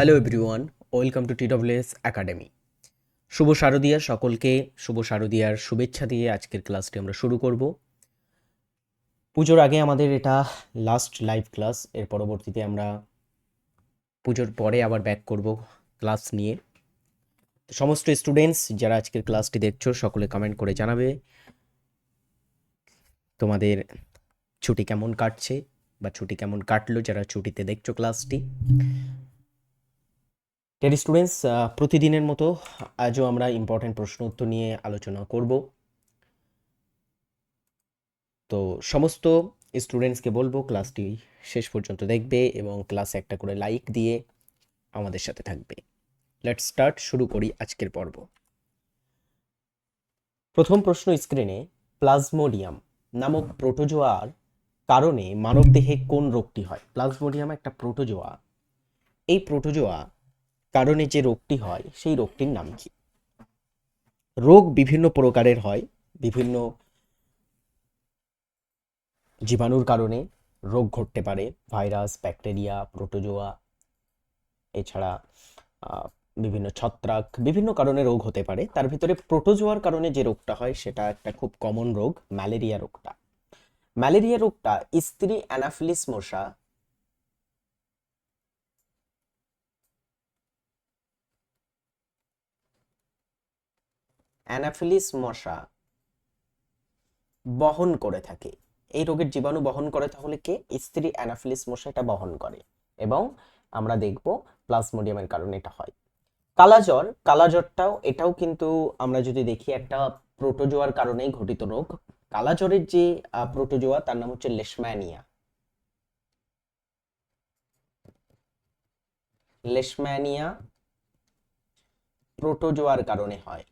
Hello everyone welcome to TWS academy শুভ শারদিয়া সকলকে, শুভ শারদিয়ার শুভেচ্ছা দিয়ে আজকের ক্লাসটি আমরা শুরু করব। পুজোর আগে আমাদের এটা লাস্ট লাইভ ক্লাস এর পরবর্তীতে আমরা পুজোর পরে আবার ব্যাক করব ক্লাস নিয়ে। সমস্ত স্টুডেন্টস যারা আজকের ক্লাসটি দেখছ, সকলে কমেন্ট করে জানাবে তোমাদের ছুটি কেমন কাটছে বা ছুটি কেমন কাটলো যারা ছুটিতে দেখছ ক্লাসটি টেরি স্টুডেন্টস প্রতিদিনের মতো আজও আমরা ইম্পর্টেন্ট প্রশ্ন উত্তর নিয়ে আলোচনা করব। তো সমস্ত স্টুডেন্টসকে বলব ক্লাসটি শেষ পর্যন্ত দেখবে এবং ক্লাসে একটা করে লাইক দিয়ে আমাদের সাথে থাকবে। লেট স্টার্ট শুরু করি আজকের পর্ব। প্রথম প্রশ্ন স্ক্রিনে প্লাজমোডিয়াম নামক প্রোটোজোয়ার কারণে মানবদেহে কোন রোগটি হয়? প্লাজমোডিয়াম একটা প্রোটোজোয়া এই প্রোটোজোয়া কারণে যে রোগটি হয়, সেই রোগটির নাম কি? রোগ বিভিন্ন প্রকারের হয়, বিভিন্ন জীবাণুর কারণে রোগ ঘটতে পারে, ভাইরাস, ব্যাকটেরিয়া, প্রোটোজোয়া, এছাড়া বিভিন্ন ছত্রাক, বিভিন্ন কারণে রোগ হতে পারে। তার ভিতরে প্রোটোজোয়ার কারণে যে রোগটা হয়, সেটা একটা খুব কমন রোগ, ম্যালেরিয়া রোগটা। ম্যালেরিয়া রোগটা স্ত্রী অ্যানাফিলিস মশা অ্যানাফিলিস মশা বহন করে থাকে। এই রোগের জীবাণু বহন করে তাহলে কে? স্ত্রী অ্যানাফিলিস মশা এটা বহন করে এবং আমরা দেখব প্লাজমোডিয়ামের কারণে এটা হয়। কালাজ্বর, কালাজ্বরটাও এটাও কিন্তু আমরা যদি দেখি একটা প্রোটোজোয়ার কারণেই ঘটিত রোগ। কালাজ্বরের যে প্রোটোজোয়া তার নাম হচ্ছে লেশম্যানিয়া। লেশম্যানিয়া প্রোটোজোয়ার কারণে হয়।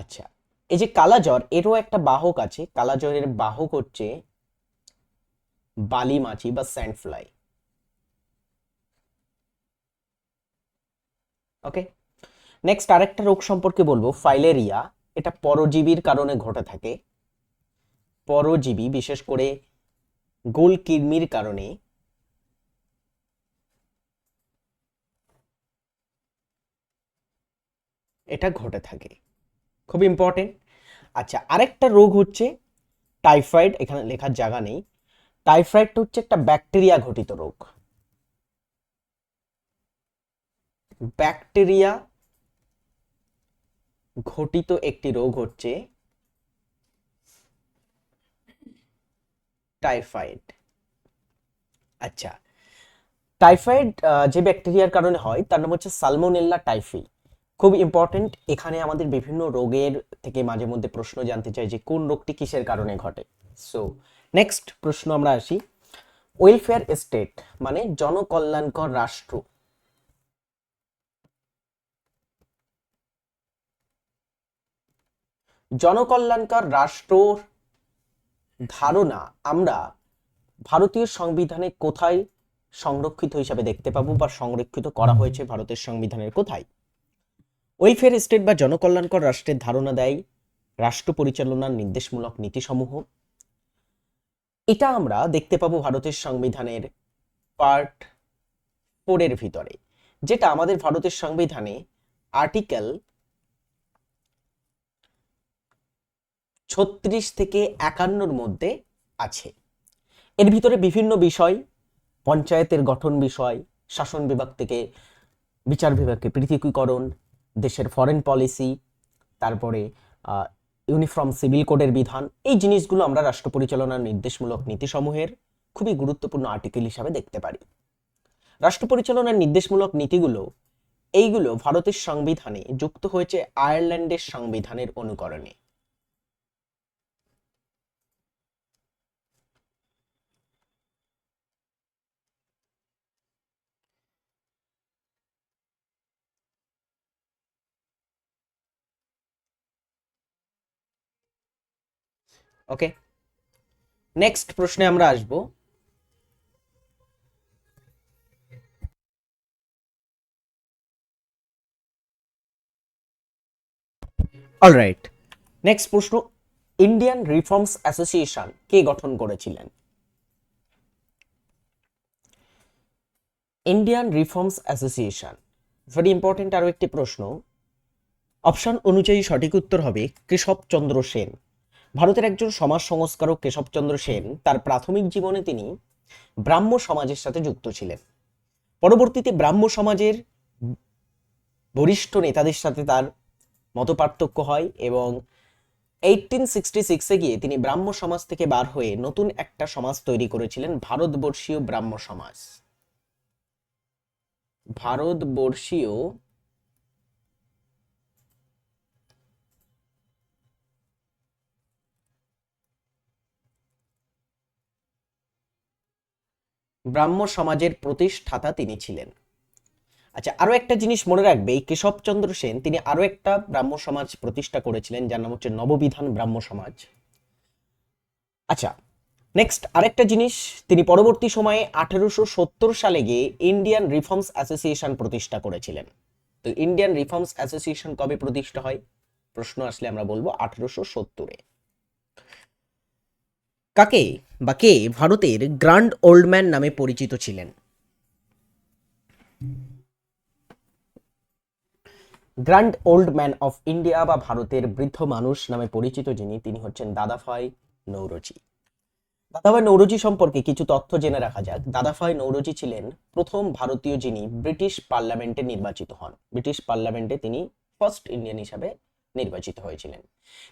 আচ্ছা এই যে কালাজ্বর, এরও একটা বাহক আছে, কালাজ্বরের বাহক হচ্ছে বালি মাছি বা স্যান্ড ফ্লাই ওকে নেক্সট আরেকটা রোগ সম্পর্কে বলব, ফাইলেরিয়া। এটা পরজীবীর কারণে ঘটে থাকে। পরজীবী, বিশেষ করে গোল কৃমির কারণে। এটা ঘটে থাকে। খুব ইম্পর্টেন্ট আচ্ছা আরেকটা রোগ হচ্ছে টাইফয়েড এখানে লেখার জায়গা নেই। টাইফয়েডটা হচ্ছে একটা ব্যাকটেরিয়া ঘটিত রোগ। ব্যাকটেরিয়া ঘটিত একটি রোগ হচ্ছে টাইফয়েড আচ্ছা টাইফয়েড যে ব্যাকটেরিয়ার কারণে হয়, তার নাম হচ্ছে সালমোনেল্লা টাইফি খুব ইম্পর্টেন্ট এখানে আমাদের বিভিন্ন রোগের থেকে মাঝে মধ্যে প্রশ্ন জানতে চাই যে কোন রোগটি কিসের কারণে ঘটে? সো নেক্সট প্রশ্ন আমরা আসি। ওয়েলফেয়ার স্টেট মানে জনকল্যাণকর রাষ্ট্র। জনকল্যাণকর রাষ্ট্রর ধারণা আমরা ভারতীয় সংবিধানে কোথায় সংরক্ষিত হিসাবে দেখতে পাবো বা সংরক্ষিত করা হয়েছে ভারতের সংবিধানের কোথায়? ওয়েলফেয়ার স্টেট বা জনকল্যাণকর রাষ্ট্রের ধারণা দেয় রাষ্ট্র পরিচালনার নির্দেশমূলক নীতিসমূহ। এটা আমরা দেখতে পাবো ভারতের সংবিধানের পার্ট ফোরের ভিতরে, যেটা আমাদের ভারতের সংবিধানে আর্টিকেল ছত্রিশ থেকে একান্নর মধ্যে আছে। এর ভিতরে বিভিন্ন বিষয়, পঞ্চায়েতের গঠন বিষয়, শাসন বিভাগ থেকে বিচার বিভাগকে পৃথকীকরণ দেশের ফরেন পলিসি তারপরে ইউনিফর্ম সিভিল কোডের বিধান, এই জিনিসগুলো আমরা রাষ্ট্র পরিচালনার নির্দেশমূলক নীতিসমূহের খুবই গুরুত্বপূর্ণ আর্টিকেল হিসাবে দেখতে পারি। রাষ্ট্র পরিচালনার নির্দেশমূলক নীতিগুলো, এইগুলো ভারতের সংবিধানে যুক্ত হয়েছে আয়ারল্যান্ডের সংবিধানের অনুকরণে। ওকে নেক্সট প্রশ্নে আমরা আসব। অলরাইট নেক্সট প্রশ্ন ইন্ডিয়ান রিফর্মস অ্যাসোসিয়েশন কে গঠন করেছিলেন? Indian reforms association very important আরও একটি প্রশ্ন। অপশন অনুযায়ী সঠিক উত্তর হবে কেশবচন্দ্র সেন। ভারতের একজন সমাজ সংস্কারক কেশবচন্দ্র সেন, তার প্রাথমিক জীবনে তিনি ব্রাহ্ম সমাজের সাথে যুক্ত ছিলেন। পরবর্তীতে ব্রাহ্ম সমাজের বরিষ্ঠ নেতাদের সাথে তার মতপার্থক্য হয় এবং এইটিন সিক্সটি সিক্সে গিয়ে তিনি ব্রাহ্ম সমাজ থেকে বার হয়ে নতুন একটা সমাজ তৈরি করেছিলেন, ভারতবর্ষীয় ব্রাহ্ম সমাজ। ভারতবর্ষীয় ব্রাহ্ম সমাজের প্রতিষ্ঠাতা তিনি ছিলেন। আচ্ছা আরও একটা জিনিস মনে রাখবে, এই কেশবচন্দ্র সেন, তিনি আরও একটা ব্রাহ্ম সমাজ প্রতিষ্ঠা করেছিলেন, যার নাম হচ্ছে নববিধান ব্রাহ্ম সমাজ। আচ্ছা নেক্সট আরেকটা জিনিস, তিনি পরবর্তী সময়ে আঠেরোশো সত্তর সালে গিয়ে ইন্ডিয়ান রিফর্মস অ্যাসোসিয়েশন প্রতিষ্ঠা করেছিলেন। তো ইন্ডিয়ান রিফর্মস অ্যাসোসিয়েশন কবে প্রতিষ্ঠা হয়? প্রশ্ন আসলে আমরা বলব আঠেরোশো সত্তরে। কাকে বা কে ভারতের গ্র্যান্ড ওল্ডম্যান নামে পরিচিত ছিলেন? Grand old man of India বা ভারতের বৃদ্ধ মানুষ নামে পরিচিত যিনি, তিনি হচ্ছেন দাদাভাই নৌরজি। দাদাভাই নৌরজি সম্পর্কে কিছু তথ্য জেনে রাখা যাক। দাদাভাই নৌরজি ছিলেন প্রথম ভারতীয় যিনি ব্রিটিশ পার্লামেন্টে নির্বাচিত হন। ব্রিটিশ পার্লামেন্টে তিনি ফার্স্ট ইন্ডিয়ান হিসাবে নির্বাচিত হয়েছিলেন।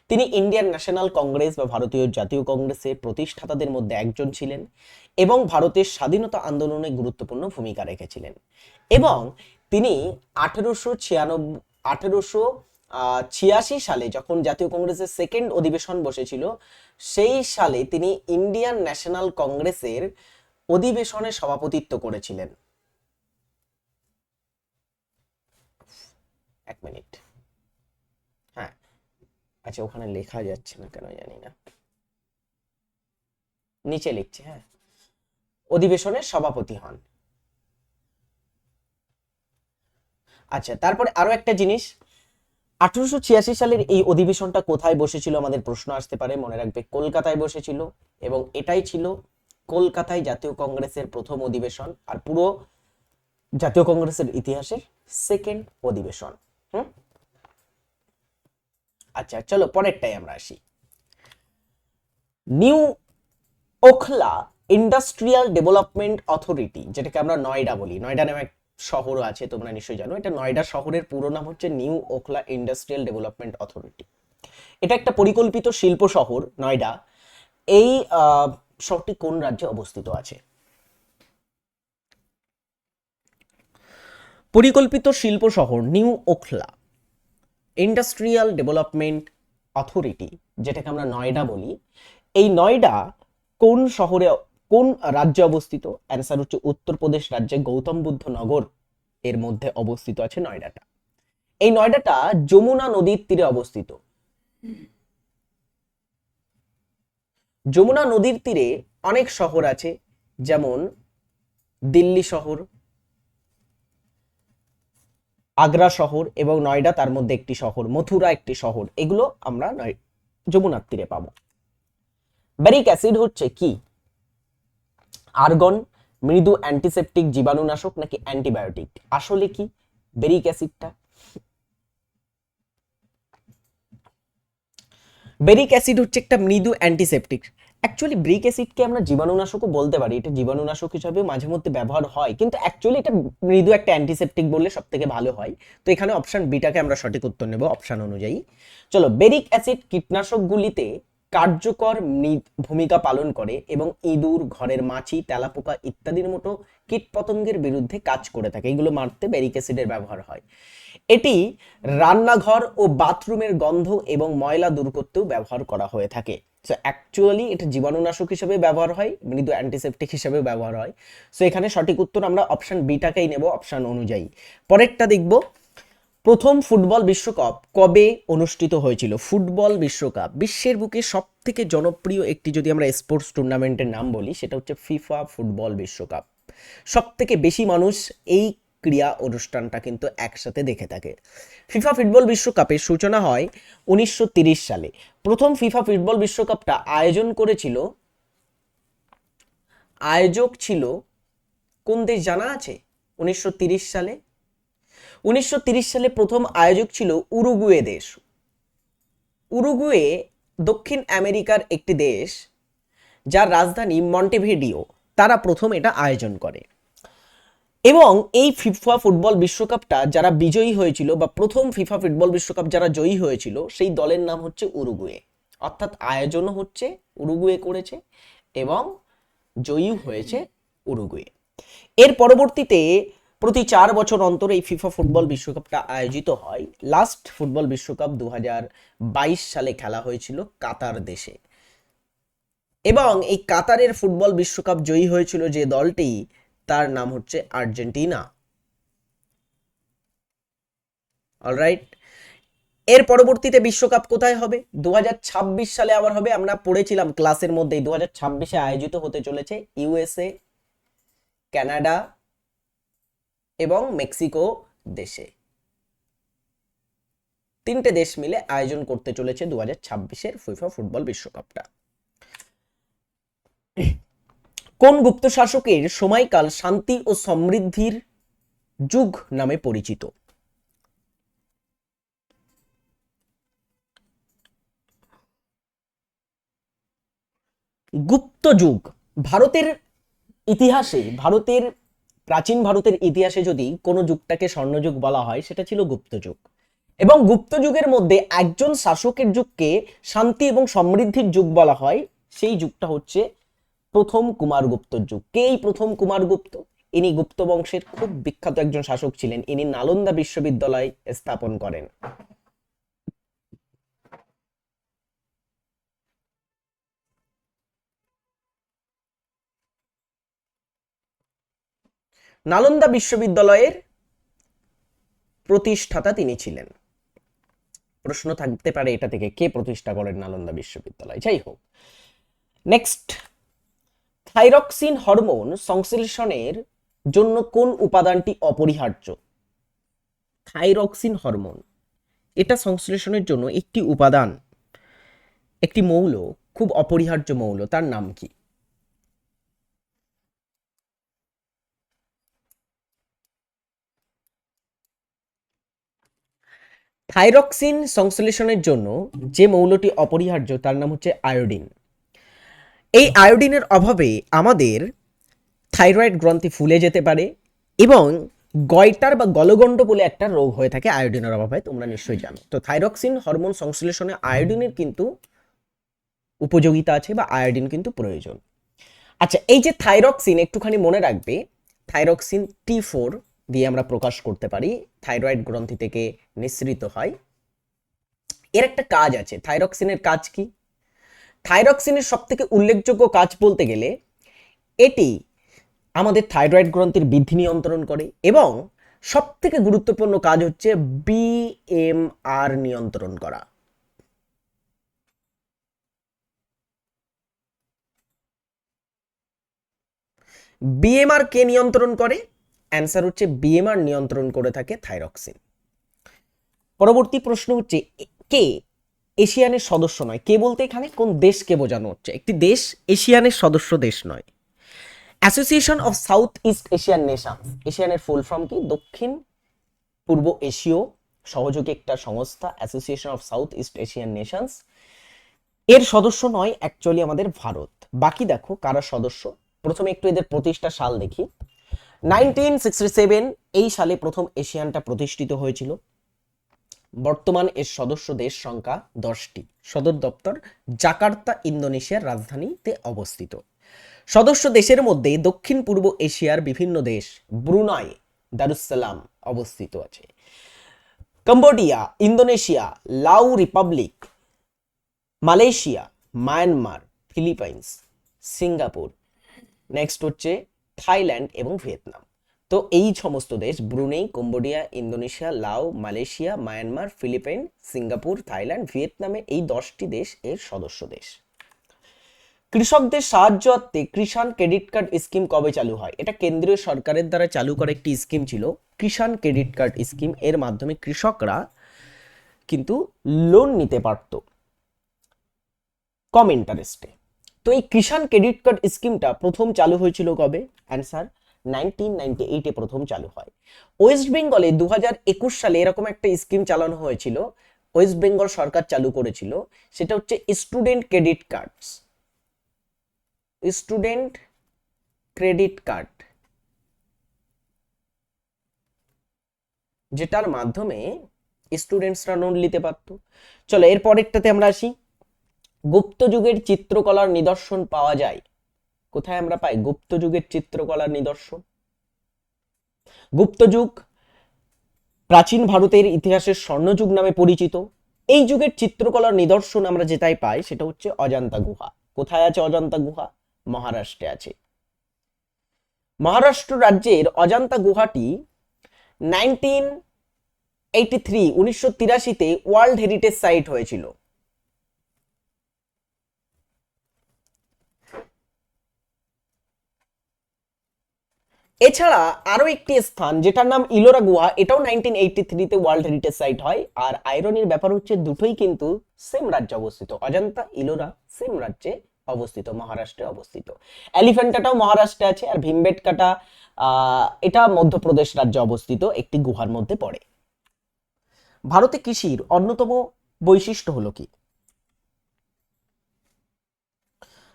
তিনি ইন্ডিয়ান ন্যাশনাল কংগ্রেস বা ভারতীয় জাতীয় কংগ্রেসের প্রতিষ্ঠাতাদের মধ্যে একজন ছিলেন এবং ভারতের স্বাধীনতা আন্দোলনে গুরুত্বপূর্ণ ভূমিকা রেখেছিলেন। এবং তিনি আঠেরোশো ছিয়ানব্বই আঠেরোশো ছিয়াশি সালে যখন জাতীয় কংগ্রেসের সেকেন্ড অধিবেশন বসেছিল, সেই সালে তিনি ইন্ডিয়ান ন্যাশনাল কংগ্রেসের অধিবেশনে সভাপতিত্ব করেছিলেন। এক মিনিট। আচ্ছা ওখানে লেখা যাচ্ছে না কেন জানি না। নিচে লিখছে হ্যাঁ। অধিবেশনের সভাপতি হন। আচ্ছা তারপরে আরও একটা জিনিস। আঠারোশো ছিয়াশি সালের এই অধিবেশনটা কোথায় বসেছিল আমাদের প্রশ্ন আসতে পারে, মনে রাখবে, কলকাতায় বসেছিল এবং এটাই ছিল কলকাতায় জাতীয় কংগ্রেসের প্রথম অধিবেশন আর পুরো জাতীয় কংগ্রেসের ইতিহাসের সেকেন্ড অধিবেশন। হুম? আচ্ছা চলো পরেরটাই আমরা আসি। New Okhla industrial development authority, যেটাকে আমরা নয়ডা বলি। নয়ডা নামে এক শহরও আছে, তোমরা নিশ্চয়ই জানো। এটা নয়ডা শহরের পুরো নাম হচ্ছে New Okhla industrial development authority. এটা একটা পরিকল্পিত শিল্প শহর, নয়ডা। এই শহরটি কোন রাজ্যে অবস্থিত আছে? পরিকল্পিত শিল্প শহর, New Okhla. Industrial development authority যেটাকে আমরা নয়ডা বলি। এই নয়ডা কোন শহরে, কোন রাজ্যে অবস্থিত? অ্যান্সার হচ্ছে উত্তরপ্রদেশ রাজ্যে গৌতম বুদ্ধ নগর এর মধ্যে অবস্থিত আছে নয়ডাটা। এই নয়ডাটা যমুনা নদীর তীরে অবস্থিত। যমুনা নদীর তীরে অনেক শহর আছে, যেমন দিল্লি শহর আগ্রা শহর এবং নয়ডা তার মধ্যে একটি শহর, মথুরা একটি শহর, এগুলো আমরা যমুনার তীরে পাবো। ব্যারিক অ্যাসিড হচ্ছে কি? আর্গন, মৃদু অ্যান্টিসেপটিক জীবাণুনাশক নাকি অ্যান্টিবায়োটিক? আসলে কি বেরিক অ্যাসিডটা? বেরিক অ্যাসিড হচ্ছে একটা মৃদু অ্যান্টিসেপটিক অ্যাকচুয়ালি ব্রিক অ্যাসিডকে আমরা জীবাণুনাশকও বলতে পারি। এটা জীবাণুনাশক হিসাবে মাঝে মধ্যে ব্যবহার হয়। কিন্তু অ্যাকচুয়ালি এটা মৃদু একটা অ্যান্টিসেপটিক বললে সব থেকে ভালো হয়। তো এখানে অপশন বিটাকে আমরা সঠিক উত্তর নেব অপশন অনুযায়ী। চলো বেরিক অ্যাসিড কীটনাশকগুলিতে কার্যকর ভূমিকা পালন করে এবং ইঁদুর, ঘরের মাছি, তেলাপোকা ইত্যাদির মতো কীটপতঙ্গের বিরুদ্ধে কাজ করে থাকে। এগুলো মারতে ব্যারিক অ্যাসিডের ব্যবহার হয়। এটি রান্নাঘর ও বাথরুমের গন্ধ এবং ময়লা দূর করতেও ব্যবহার করা হয়ে থাকে। সো অ্যাকচুয়ালি এটা জীবাণুনাশক হিসেবে ব্যবহার হয় মৃদু অ্যান্টিসেপটিক হিসেবে ব্যবহার হয়। সো এখানে সঠিক উত্তর আমরা অপশন বিটাকেই নেব অপশন অনুযায়ী। পরেরটা দেখব। প্রথম ফুটবল বিশ্বকাপ কবে অনুষ্ঠিত হয়েছিল? ফুটবল বিশ্বকাপ, বিশ্বের বুকে সব থেকে জনপ্রিয় একটি যদি আমরা স্পোর্টস টুর্নামেন্টের নাম বলি, সেটা হচ্ছে ফিফা ফুটবল বিশ্বকাপ। সব থেকে বেশি মানুষ এই ক্রিয়া অনুষ্ঠানটা কিন্তু একসাথে দেখে থাকে। ফিফা ফুটবল বিশ্বকাপের সূচনা হয় উনিশশো সালে। প্রথম ফিফা ফুটবল বিশ্বকাপটা আয়োজন করেছিল, আয়োজক ছিল কোন দেশ জানা আছে? উনিশশো সালে। উনিশশো সালে প্রথম আয়োজক ছিল উরুগুয়ে দেশ। উরুগুয়ে দক্ষিণ আমেরিকার একটি দেশ, যার রাজধানী মন্টেভিডিও। তারা প্রথম এটা আয়োজন করে। এবং এই ফিফা ফুটবল বিশ্বকাপটা যারা বিজয়ী হয়েছিল বা প্রথম ফিফা ফুটবল বিশ্বকাপ যারা জয়ী হয়েছিল, সেই দলের নাম হচ্ছে উরুগুয়ে। অর্থাৎ আয়োজনও হচ্ছে, উরুগুয়ে করেছে এবং জয়ী হয়েছে উরুগুয়ে। এর পরবর্তীতে প্রতি চার বছর অন্তর এই ফিফা ফুটবল বিশ্বকাপটা আয়োজিত হয়। লাস্ট ফুটবল বিশ্বকাপ দু হাজার বাইশ সালে খেলা হয়েছিল কাতার দেশে। এবং এই কাতারের ফুটবল বিশ্বকাপ জয়ী হয়েছিল যে দলটি তার নাম হচ্ছে আর্জেন্টিনা। অলরাইট এর পরবর্তীতে বিশ্বকাপ কোথায় হবে? দু হাজার ছাব্বিশ সালে আবার হবে। আমরা পড়েছিলাম ক্লাসের মধ্যেই। দু হাজার আয়োজিত হতে চলেছে ইউএসএ, কানাডা এবং মেক্সিকো দেশে। তিনটে দেশ মিলে আয়োজন করতে চলেছে দু হাজার ছাব্বিশের ফিফা ফুটবল বিশ্বকাপটা। কোন গুপ্ত শাসকের সময়কাল শান্তি ও সমৃদ্ধির যুগ নামে পরিচিত? গুপ্ত যুগ। ভারতের ইতিহাসে, ভারতের, প্রাচীন ভারতের ইতিহাসে যদি কোনো যুগটাকে স্বর্ণযুগ বলা হয়, সেটা ছিল গুপ্ত যুগ। এবং গুপ্ত যুগের মধ্যে একজন শাসকের যুগকে শান্তি এবং সমৃদ্ধির যুগ বলা হয়, সেই যুগটা হচ্ছে প্রথম কুমারগুপ্তর যুগ। কে এই প্রথম কুমারগুপ্ত? ইনি গুপ্ত বংশের খুব বিখ্যাত একজন শাসক ছিলেন। ইনি নালন্দা বিশ্ববিদ্যালয় স্থাপন করেন। নালন্দা বিশ্ববিদ্যালয়ের প্রতিষ্ঠাতা তিনি ছিলেন। প্রশ্ন থাকতে পারে এটা থেকে কে প্রতিষ্ঠা করেন নালন্দা বিশ্ববিদ্যালয়? যাই হোক। নেক্সট থাইরক্সিন হরমোন সংশ্লেষণের জন্য কোন উপাদানটি অপরিহার্য? Thyroxine hormone. এটা সংশ্লেষণের জন্য একটি উপাদান, একটি মৌল, খুব অপরিহার্য মৌল। তার নাম কি? থাইরক্সিন সংশ্লেষণের জন্য যে মৌলটি অপরিহার্য, তার নাম হচ্ছে আয়োডিন। এই আয়োডিনের অভাবে আমাদের থাইরয়েড গ্রন্থি ফুলে যেতে পারে এবং গয়টার বা গলগণ্ড বলে একটা রোগ হয়ে থাকে আয়োডিনের অভাবে, তোমরা নিশ্চয়ই জানো। তো থাইরক্সিন হরমোন সংশ্লেষণে আয়োডিনের কিন্তু উপযোগিতা আছে বা আয়োডিন কিন্তু প্রয়োজন। আচ্ছা এই যে থাইরক্সিন, একটুখানি মনে রাখবে, থাইরক্সিন টি ফোর দিয়ে আমরা প্রকাশ করতে পারি, থাইরয়েড গ্রন্থি থেকে নিঃসৃত হয়। এর একটা কাজ আছে, থাইরক্সিনের কাজ কি? থাইরক্সিনের সব থেকে উল্লেখযোগ্য কাজ বলতে গেলে, এটি আমাদের থাইরয়েড গ্রন্থির বৃদ্ধি নিয়ন্ত্রণ করে এবং সব থেকে গুরুত্বপূর্ণ কাজ হচ্ছে বিএমআর নিয়ন্ত্রণ করা। বিএমআর কে নিয়ন্ত্রণ করে? অ্যান্সার হচ্ছে বিএমআর নিয়ন্ত্রণ করে থাকে থাইরক্সিন। পরবর্তী প্রশ্ন হচ্ছে, কে এশিয়ানের সদস্য নয়। কে বলতে এখানে? কোন দেশকে বোঝানো হচ্ছে? একটি দেশ এশিয়ানের সদস্য দেশ নয়। Association of South East Asian nation এশিয়ানের full form কি? দক্ষিণ, পূর্ব এশীয়, সহযোগী একটা সংস্থা association of South East Asian nations এর সদস্য নয় অ্যাকচুয়ালি আমাদের ভারত। বাকি দেখো, কারা সদস্য? প্রথমে একটু এদের প্রতিষ্ঠা সাল দেখি। নাইনটিন সিক্সটি সেভেন এই সালে প্রথম এশিয়ানটা প্রতিষ্ঠিত হয়েছিল। বর্তমান এর সদস্য দেশ সংখ্যা দশটি। সদর দপ্তর জাকার্তা, ইন্দোনেশিয়ার রাজধানীতে অবস্থিত। সদস্য দেশের মধ্যে দক্ষিণ পূর্ব এশিয়ার বিভিন্ন দেশ, ব্রুনাই দারুসালাম অবস্থিত আছে। Cambodia, Indonesia, Lao republic, Malaysia, Myanmar, Philippines, Singapore. Next হচ্ছে থাইল্যান্ড এবং ভিয়েতনাম। তো এই সমস্ত দেশ, Brunei, Cambodia, Indonesia, Lao, Malaysia, Myanmar, Philippine, Singapore, Thailand, ভিয়েতনামে এই দশটি দেশ এর সদস্য দেশ। কৃষকদের সাহায্যার্থে কিষাণ ক্রেডিট কার্ড স্কিম কবে চালু হয়? এটা কেন্দ্রীয় সরকারের দ্বারা চালু করা একটি স্কিম ছিল। কিষাণ ক্রেডিট কার্ড স্কিম, এর মাধ্যমে কৃষকরা কিন্তু লোন নিতে পারত। কম ইন্টারেস্টে তো এই কিষাণ ক্রেডিট কার্ড স্কিমটা প্রথম চালু হয়েছিল কবে? অ্যান্সার নাইনটিন নাইনটি এইটে প্রথম চালু হয়। ওয়েস্ট বেঙ্গলে দু সালে এরকম একটা স্কিম চালানো হয়েছিল। ওয়েস্ট বেঙ্গল সরকার চালু করেছিল। সেটা হচ্ছে student credit cards. Student credit card. যেটার মাধ্যমে স্টুডেন্টসরা লোন নিতে পারতো। চলো এর পরেরটাতে আমরা আসি। গুপ্ত যুগের চিত্রকলার নিদর্শন পাওয়া যায়। কোথায় আমরা পাই? গুপ্ত যুগের চিত্রকলার নিদর্শন। গুপ্ত যুগ প্রাচীন ভারতের ইতিহাসের স্বর্ণযুগ নামে পরিচিত। এই যুগের চিত্রকলার নিদর্শন আমরা যেটাই পাই, সেটা হচ্ছে অজান্তা গুহা। কোথায় আছে অজান্তা গুহা? মহারাষ্ট্রে আছে। মহারাষ্ট্র রাজ্যের অজান্তা গুহাটি নাইনটিন এইটি থ্রি, উনিশশো তিরাশিতে ওয়ার্ল্ড হেরিটেজ সাইট হয়েছিল। এছাড়া আরও একটি স্থান, যেটার নাম ইলোরা গুহা এটাও নাইনটিন এইটি থ্রিতে ওয়ার্ল্ড হেরিটেজ সাইট হয়। আর আয়রনির ব্যাপার হচ্ছে দুটোই কিন্তু সেম রাজ্যে অবস্থিত। অজান্তা ইলোরা সেম রাজ্যে অবস্থিত, মহারাষ্ট্রে অবস্থিত। এলিফ্যান্টাটাও মহারাষ্ট্রে আছে, আর ভীমবেটকাটা এটা মধ্যপ্রদেশ রাজ্যে অবস্থিত, একটি গুহার মধ্যে পড়ে। ভারতে কৃষির অন্যতম বৈশিষ্ট্য হলো কি?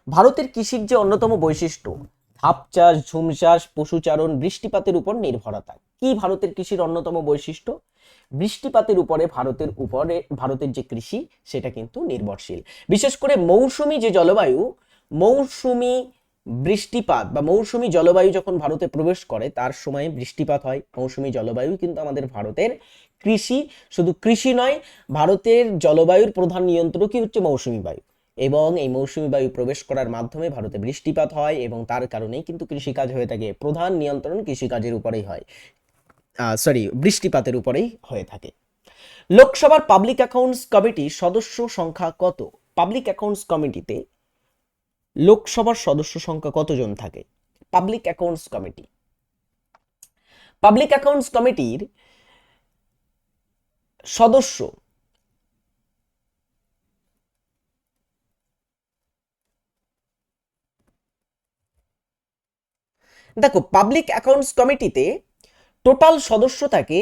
ভারতের কৃষির যে অন্যতম বৈশিষ্ট্য ধাপ চাষ, ঝুম চাষ পশুচারণ বৃষ্টিপাতের উপর নির্ভরতা। কি ভারতের কৃষির অন্যতম বৈশিষ্ট্য? বৃষ্টিপাতের উপরে ভারতের উপরে, ভারতের যে কৃষি, সেটা কিন্তু নির্ভরশীল। বিশেষ করে মৌসুমী যে জলবায়ু, মৌসুমি বৃষ্টিপাত বা মৌসুমী জলবায়ু যখন ভারতে প্রবেশ করে, তার সময় বৃষ্টিপাত হয়। মৌসুমী জলবায়ু কিন্তু আমাদের ভারতের কৃষি। শুধু কৃষি নয়, ভারতের জলবায়ুর প্রধান নিয়ন্ত্রকই হচ্ছে মৌসুমী বায়ু। এবং এই মৌসুমী বায়ু প্রবেশ করার মাধ্যমে ভারতে বৃষ্টিপাত হয় এবং তার কারণেই কিন্তু কৃষিকাজ হয়ে থাকে, প্রধান নিয়ন্ত্রণ কৃষিকাজের উপরেই হয়। সরি বৃষ্টিপাতের উপরেই হয়ে থাকে। লোকসভার পাবলিক অ্যাকাউন্টস কমিটি সদস্য সংখ্যা কত? পাবলিক অ্যাকাউন্টস কমিটিতে লোকসভার সদস্য সংখ্যা কতজন থাকে? Public accounts committee public accounts কমিটির সদস্য দেখো পাবলিক অ্যাকাউন্টস কমিটিতে টোটাল সদস্য থাকে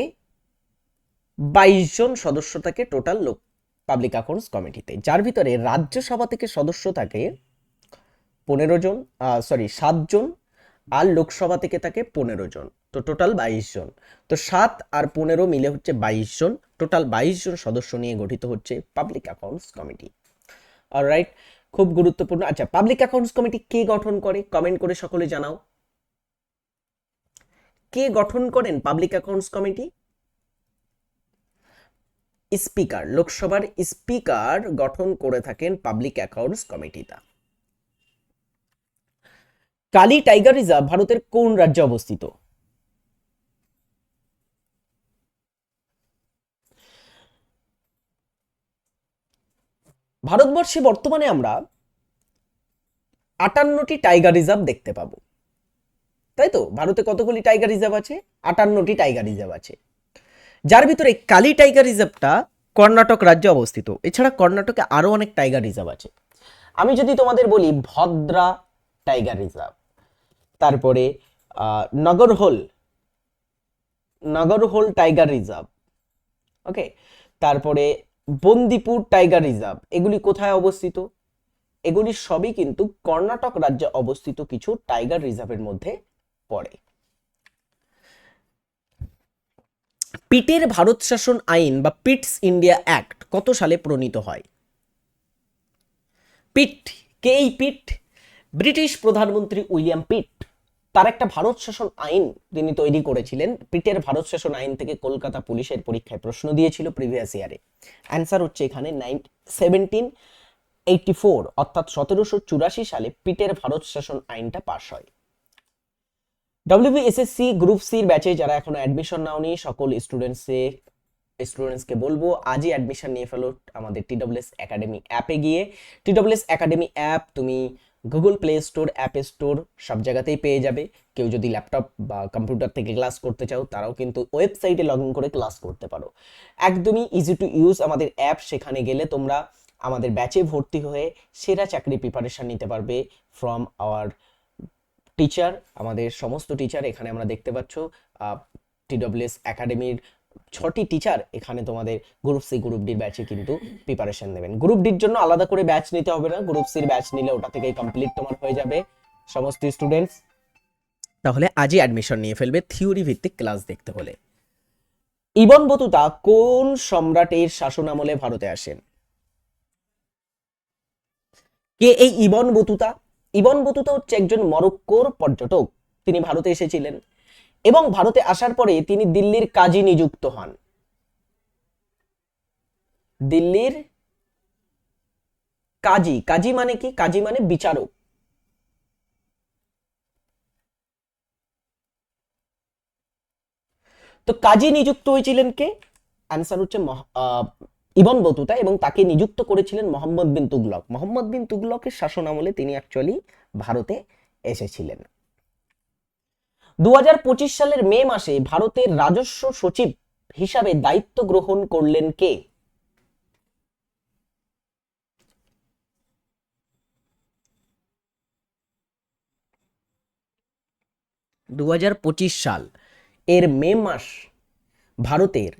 বাইশ জন সদস্য থাকে টোটাল লোক পাবলিক অ্যাকাউন্টস কমিটিতে যার ভিতরে রাজ্যসভা থেকে সদস্য থাকে পনেরো জন সরি সাতজন আর লোকসভা থেকে থাকে পনেরো জন। তো টোটাল বাইশ জন। তো সাত আর পনেরো মিলে হচ্ছে বাইশ জন। টোটাল বাইশ জন সদস্য নিয়ে গঠিত হচ্ছে পাবলিক অ্যাকাউন্টস কমিটি রাইট খুব গুরুত্বপূর্ণ। আচ্ছা পাবলিক অ্যাকাউন্টস কমিটি কে গঠন করে? কমেন্ট করে সকলে জানাও। কে গঠন করেন পাবলিক অ্যাকাউন্টস কমিটি স্পিকার লোকসভার স্পিকার গঠন করে থাকেন পাবলিক অ্যাকাউন্টস কমিটিটা কালি টাইগার রিজার্ভ ভারতের কোন রাজ্যে অবস্থিত? ভারতবর্ষে বর্তমানে আমরা আটান্নটি টাইগার রিজার্ভ দেখতে পাবো। তাই তো? ভারতে কতগুলি টাইগার রিজার্ভ আছে? আটান্নটি টাইগার রিজার্ভ আছে। যার ভিতরে কালি টাইগার রিজার্ভটা কর্ণাটক রাজ্যে অবস্থিত। এছাড়া কর্ণাটকে আরও অনেক টাইগার রিজার্ভ আছে। আমি যদি তোমাদের বলি ভদ্রা টাইগার রিজার্ভ তারপরে নগরহোল নগরহোল টাইগার রিজার্ভ ওকে তারপরে, বন্দিপুর টাইগার রিজার্ভ এগুলি কোথায় অবস্থিত? এগুলি সবই কিন্তু কর্ণাটক রাজ্যে অবস্থিত কিছু টাইগার রিজার্ভের মধ্যে পড়ে। পিটের ভারত শাসন আইন বা পিটস ইন্ডিয়া অ্যাক্ট কত সালে প্রণীত হয়? পিট, কে এই পিট? ব্রিটিশ প্রধানমন্ত্রী উইলিয়াম পিট। তার একটা ভারত শাসন আইন তিনি তৈরি করেছিলেন। পিটের ভারত শাসন আইন থেকে কলকাতা পুলিশের পরীক্ষায় প্রশ্ন দিয়েছিল প্রিভিয়াস ইয়ারে অ্যান্সার হচ্ছে এখানে নাইন সেভেন্টিন এইটটি ফোর অর্থাৎ সতেরোশো চুরাশি সালে পিটের ভারত শাসন আইনটা পাশ হয়। ডব্লিউবিএসএসসি গ্রুপ সির ব্যাচে যারা এখনও অ্যাডমিশন নাওনি, সকল স্টুডেন্টসে স্টুডেন্টসকে বলব, আজই অ্যাডমিশন নিয়ে ফেলো আমাদের টিডব্লিউএস একাডেমি অ্যাপে গিয়ে। টিডব্লিউএস একাডেমি অ্যাপ তুমি Google Play Store app store সব জায়গাতেই পেয়ে যাবে। কেউ যদি ল্যাপটপ বা কম্পিউটার থেকে ক্লাস করতে চাও, তারাও কিন্তু ওয়েবসাইটে লগ ইন করে ক্লাস করতে পারো। একদমই ইজি টু ইউজ আমাদের অ্যাপ সেখানে গেলে তোমরা আমাদের ব্যাচে ভর্তি হয়ে সেরা চাকরি প্রিপারেশন নিতে পারবে ফ্রম আওয়ার টিচার আমাদের সমস্ত টিচার এখানে আমরা দেখতে পাচ্ছ। টিডব্লিউএস একাডেমির ছটি টিচার এখানে তোমাদের গ্রুপ সি গ্রুপ ডির ব্যাচে কিন্তু প্রিপারেশন নেবেন। গ্রুপ ডির জন্য আলাদা করে ব্যাচ নিতে হবে না। গ্রুপ সির ব্যাচ নিলে ওটা থেকেই কমপ্লিট তোমার হয়ে যাবে। সমস্ত স্টুডেন্টস তাহলে আজই অ্যাডমিশন নিয়ে ফেলবে থিওরি ভিত্তিক ক্লাস দেখতে হলে। ইবন বতুতা কোন সম্রাটের শাসনামলে ভারতে আসেন? কে এই ইবন বতুতা? ইবন বতুতা হচ্ছে একজন মরক্কোর পর্যটক। তিনি ভারতে এসেছিলেন এবং ভারতে আসার পরে তিনি দিল্লির কাজী নিযুক্ত হন। দিল্লির কাজী কাজী মানে কি? কাজী মানে বিচারক। তো কাজী নিযুক্ত হয়েছিলেন কে? অ্যান্সার হচ্ছে ইবন বতুতা এবং তাকে নিযুক্ত করেছিলেন মোহাম্মদ বিন তুগলক। মোহাম্মদ বিন তুগলকের শাসন আমলে তিনি অ্যাকচুয়ালি ভারতে এসেছিলেন। দু সালের মে মাসে ভারতের রাজস্ব সচিব হিসাবে দায়িত্ব গ্রহণ করলেন কে? দু হাজার পঁচিশ সাল, এর মে মাস ভারতের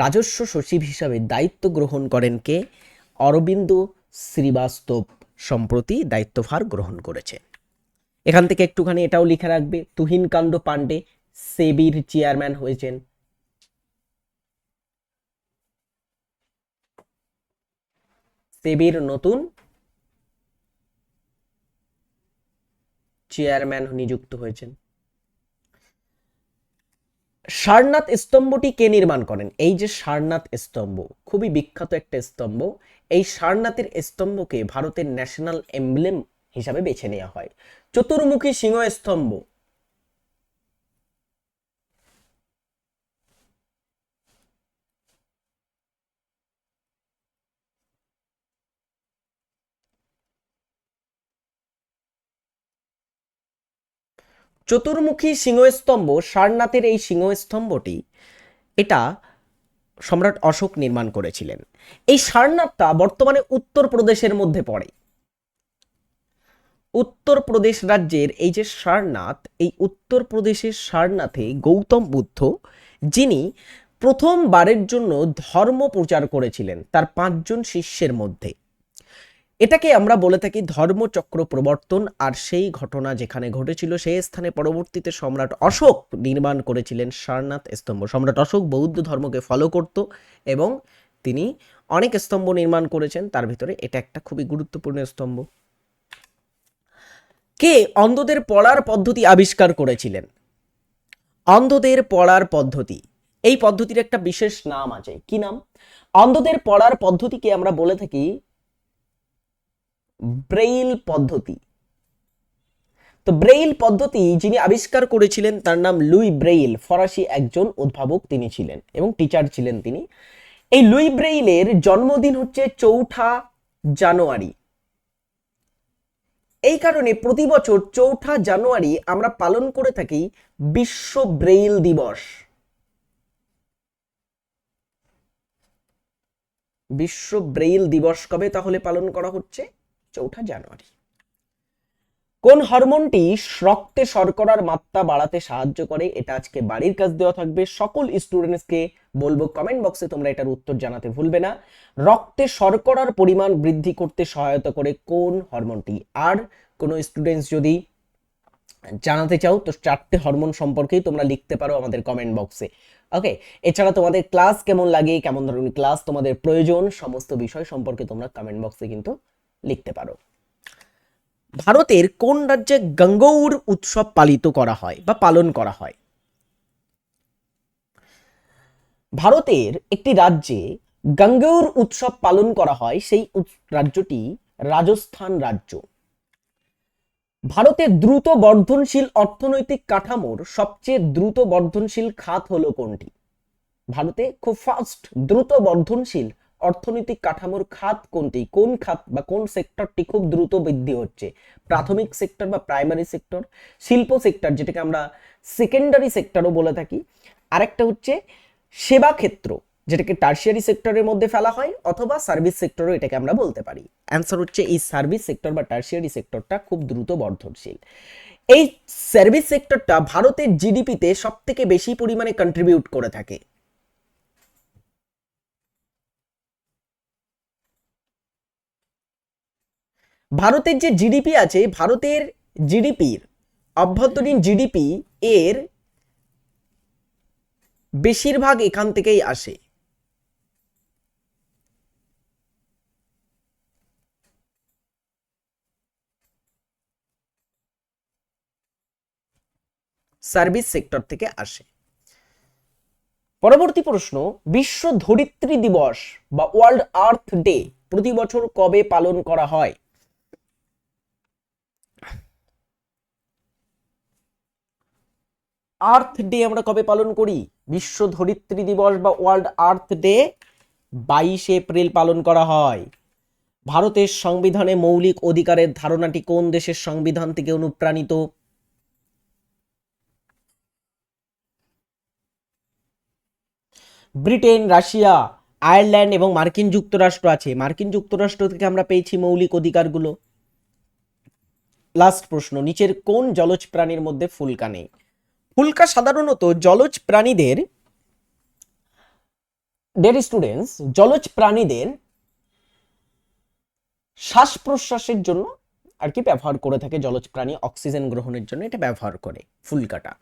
রাজস্ব সচিব হিসাবে দায়িত্ব গ্রহণ করেন কে? অরবিন্দ শ্রীবাস্তব সম্প্রতি দায়িত্বভার গ্রহণ করেছে। এখান থেকে একটুখানি এটাও লিখে রাখবে, তুহিনকান্ত পান্ডে সেবির চেয়ারম্যান হয়েছেন। সেবির নতুন চেয়ারম্যান নিযুক্ত হয়েছেন। সারনাথ স্তম্ভটি কে নির্মাণ করেন? এই যে সারনাথ স্তম্ভ, খুবই বিখ্যাত একটা স্তম্ভ, এই সারনাথের স্তম্ভকে ভারতের ন্যাশনাল এমব্লেম হিসাবে বেছে নেওয়া হয়। চতুর্মুখী সিংহ স্তম্ভ চতুর্মুখী সিংহস্তম্ভ, সারনাথের এই সিংহস্তম্ভটি, এটা সম্রাট অশোক নির্মাণ করেছিলেন। এই সারনাথটা বর্তমানে উত্তরপ্রদেশের মধ্যে পড়ে। উত্তরপ্রদেশ রাজ্যের এই যে সারনাথ, এই উত্তরপ্রদেশের সারনাথে গৌতম বুদ্ধ, যিনি প্রথমবারের জন্য ধর্ম প্রচার করেছিলেন তার পাঁচজন শিষ্যের মধ্যে। এটাকে আমরা বলে থাকি ধর্মচক্র প্রবর্তন, আর সেই ঘটনা যেখানে ঘটেছিল, সেই স্থানে পরবর্তীতে সম্রাট অশোক নির্মাণ করেছিলেন সারনাথ স্তম্ভ। সম্রাট অশোক বৌদ্ধ ধর্মকে ফলো করত এবং তিনি অনেক স্তম্ভ নির্মাণ করেছেন। তার ভিতরে এটা একটা খুবই গুরুত্বপূর্ণ স্তম্ভ। কে অন্ধদের পড়ার পদ্ধতি আবিষ্কার করেছিলেন? অন্ধদের পড়ার পদ্ধতি। এই পদ্ধতির একটা বিশেষ নাম আছে। কি নাম? অন্ধদের পড়ার পদ্ধতিকে আমরা বলে থাকি ব্রেইল পদ্ধতি। তো ব্রেইল পদ্ধতি যিনি আবিষ্কার করেছিলেন, তার নাম লুই ব্রেইল। ফরাসি একজন উদ্ভাবক তিনি ছিলেন এবং টিচার ছিলেন তিনি। এই লুই ব্রেইলের জন্মদিন হচ্ছে চৌঠা জানুয়ারি। এই কারণে প্রতি বছর চৌঠা জানুয়ারি আমরা পালন করে থাকি বিশ্ব ব্রেইল দিবস। বিশ্ব ব্রেইল দিবস কবে তাহলে পালন করা হচ্ছে? চৌঠা জানুয়ারি। কোন হরমোনটি রক্তে শর্করার মাত্রা বাড়াতে সাহায্য করে? এটা আজকে বাড়ির কাজ দেওয়া থাকবে। সকল স্টুডেন্টসকে বলব কমেন্ট বক্সে তোমরা এটার উত্তর জানাতে ভুলবে না। রক্তে শর্করার পরিমাণ বৃদ্ধি করতে সহায়তা করে কোন হরমোনটি? আর কোনো স্টুডেন্টস যদি জানাতে চাও, তো চারটে হরমোন সম্পর্কেই তোমরা লিখতে পারো আমাদের কমেন্ট বক্সে ওকে এছাড়া তোমাদের ক্লাস কেমন লাগে, কেমন ধরনের ক্লাস তোমাদের প্রয়োজন, সমস্ত বিষয় সম্পর্কে তোমরা কমেন্ট বক্সে কিন্তু লিখতে পারো। ভারতের কোন রাজ্যে গঙ্গৌর উৎসব পালিত করা হয় বা পালন করা হয়? ভারতের একটি রাজ্যে গঙ্গৌর উৎসব পালন করা হয় সেই রাজ্যটি রাজস্থান রাজ্য। ভারতের দ্রুত বর্ধনশীল অর্থনৈতিক কাঠামোর সবচেয়ে দ্রুত বর্ধনশীল খাত হলো কোনটি? ভারতে খুব ফাস্ট দ্রুত বর্ধনশীল অর্থনৈতিক কাঠামোর খাত কোনটি? কোন খাত বা কোন সেক্টরটি খুব দ্রুত বৃদ্ধি হচ্ছে? প্রাথমিক সেক্টর বা প্রাইমারি সেক্টর? শিল্প সেক্টর, যেটাকে আমরা সেকেন্ডারি সেক্টরও বলে থাকি। আরেকটা হচ্ছে সেবা ক্ষেত্র, যেটাকে টার্সিয়ারি সেক্টরের মধ্যে ফেলা হয় অথবা সার্ভিস সেক্টরও এটাকে আমরা বলতে পারি। অ্যান্সার হচ্ছে এই সার্ভিস সেক্টর বা টার্সিয়ারি সেক্টরটা খুব দ্রুত বর্ধনশীল। এই সার্ভিস সেক্টরটা ভারতের জিডিপিতে সব থেকে বেশি পরিমাণে কন্ট্রিবিউট করে থাকে। ভারতের যে জিডিপি আছে, ভারতের জিডিপির অভ্যন্তরীণ জিডিপি এর বেশিরভাগ এখান থেকেই আসে। সার্ভিস সেক্টর থেকে আসে। পরবর্তী প্রশ্ন, বিশ্ব ধরিত্রী দিবস বা ওয়ার্ল্ড আর্থ ডে প্রতি বছর কবে পালন করা হয়? আর্থ ডে আমরা কবে পালন করি? বিশ্ব ধরিত্রী দিবস বা ওয়ার্ল্ড আর্থ ডে বাইশে এপ্রিল পালন করা হয়। ভারতের সংবিধানে মৌলিক অধিকারের ধারণাটি কোন দেশের সংবিধান থেকে অনুপ্রাণিত? ব্রিটেন, রাশিয়া, আয়ারল্যান্ড এবং মার্কিন যুক্তরাষ্ট্র আছে। মার্কিন যুক্তরাষ্ট্র থেকে আমরা পেয়েছি মৌলিক অধিকারগুলো। লাস্ট প্রশ্ন, নিচের কোন জলজ প্রাণীর মধ্যে ফুলকা নেই ফুলকা সাধারণত জলজ প্রাণীদের ডের স্টুডেন্টস জলজ প্রাণীদের শ্বাস প্রশ্বাসের জন্য আর কি ব্যবহার করে থাকে জলজ প্রাণী অক্সিজেন গ্রহণের জন্য, এটা ব্যবহার করে ফুলকাটা।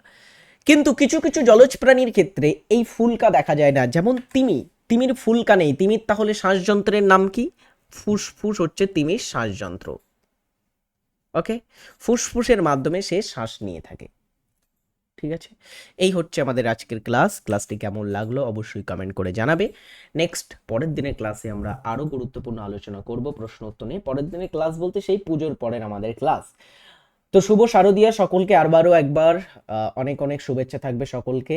কিন্তু কিছু কিছু জলজ প্রাণীর ক্ষেত্রে এই ফুলকা দেখা যায় না। যেমন তিমি, তিমির ফুলকা নেই। তিমির তাহলে শ্বাসযন্ত্রের নাম কি? ফুসফুস হচ্ছে তিমির শ্বাসযন্ত্র। ওকে ফুসফুসের মাধ্যমে সে শ্বাস নিয়ে থাকে। ঠিক আছে? এই হচ্ছে আমাদের আজকের ক্লাস। ক্লাসটি কেমন লাগল অবশ্যই কমেন্ট করে জানাবে। নেক্সট পরের দিনের ক্লাসে আমরা আরও গুরুত্বপূর্ণ আলোচনা করব প্রশ্ন উত্তর নিয়ে। পরের দিনের ক্লাস বলতে সেই পুজোর পরের আমাদের ক্লাস। তো শুভ শারদিয়া, সকলকে আরবারও একবার অনেক অনেক শুভেচ্ছা থাকবে সকলকে।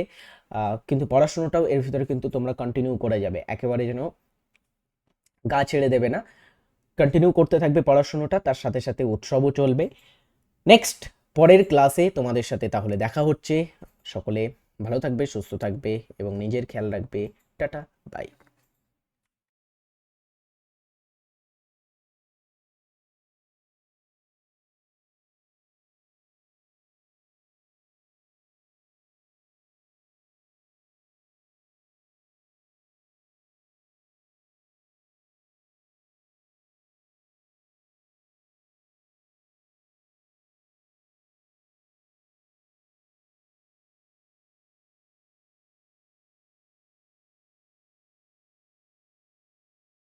কিন্তু পড়াশোনাটাও এর ভিতরে কিন্তু তোমরা কন্টিনিউ করে যাবে। একেবারে যেন গা ছেড়ে দেবে না। কন্টিনিউ করতে থাকবে পড়াশোনাটা, তার সাথে সাথে উৎসবও চলবে। নেক্সট পরের ক্লাসে তোমাদের সাথে তাহলে দেখা হচ্ছে। সকলে ভালো থাকবে, সুস্থ থাকবে এবং নিজের খেয়াল রাখবে। Tata bye